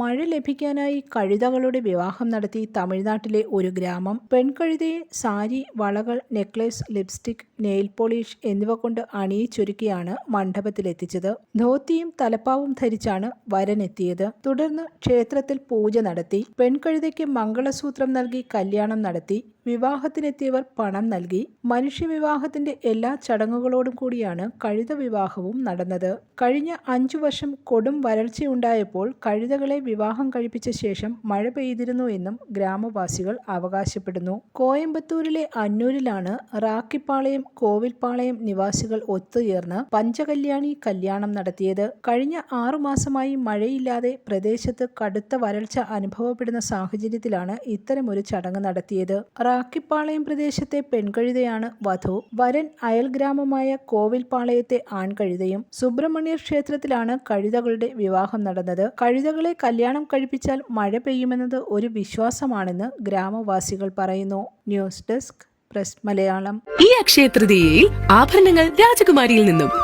മഴ ലഭിക്കാനായി കഴുതകളുടെ വിവാഹം നടത്തി തമിഴ്നാട്ടിലെ ഒരു ഗ്രാമം. പെൺകഴുതയെ സാരി വളകൾ നെക്ലേസ് ലിപ്സ്റ്റിക് നെയിൽ പോളിഷ് എന്നിവ കൊണ്ട് അണിയിച്ചൊരുക്കിയാണ് മണ്ഡപത്തിലെത്തിച്ചത്. ധോത്തിയും തലപ്പാവും ധരിച്ചാണ് വരനെത്തിയത്. തുടർന്ന് ക്ഷേത്രത്തിൽ പൂജ നടത്തി. പെൺകഴുതയ്ക്ക് മംഗളസൂത്രം നൽകി കല്യാണം നടത്തി. വിവാഹത്തിനെത്തിയവർ പണം നൽകി മനുഷ്യവിവാഹത്തിന്റെ എല്ലാ ചടങ്ങുകളോടും കൂടിയാണ് കഴുത വിവാഹവും നടന്നത്. കഴിഞ്ഞ അഞ്ചു വർഷം കൊടും വരൾച്ചയുണ്ടായപ്പോൾ കഴുതകളെ വിവാഹം കഴിപ്പിച്ച ശേഷം മഴ പെയ്തിരുന്നു എന്നും ഗ്രാമവാസികൾ അവകാശപ്പെടുന്നു. കോയമ്പത്തൂരിലെ അന്നൂരിലാണ് റാക്കിപ്പാളയം കോവിൽപ്പാളയം നിവാസികൾ ഒത്തുചേർന്ന് പഞ്ചകല്യാണി കല്യാണം നടത്തിയത്. കഴിഞ്ഞ ആറുമാസമായി മഴയില്ലാതെ പ്രദേശത്ത് കടുത്ത വരൾച്ച അനുഭവപ്പെടുന്ന സാഹചര്യത്തിലാണ് ഇത്തരമൊരു ചടങ്ങ് നടത്തിയത്. റാക്കിപ്പാളയം പ്രദേശത്തെ പെൺകഴുതയാണ് വധു. വരൻ അയൽഗ്രാമമായ കോവിൽപാളയത്തെ ആൺകഴുതയും സുബ്രഹ്മണ്യ ക്ഷേത്രത്തിലാണ് കഴുതകളുടെ വിവാഹം നടന്നത്. കഴുതകളെ കല്യാണം കഴിപ്പിച്ചാൽ മഴ പെയ്യുമെന്നത് ഒരു വിശ്വാസമാണെന്ന് ഗ്രാമവാസികൾ പറയുന്നു. News desk press Malayalam. ഈ അക്ഷയ തൃതീയയിൽ ആഭരണങ്ങൾ രാജകുമാരിയിൽ നിന്നും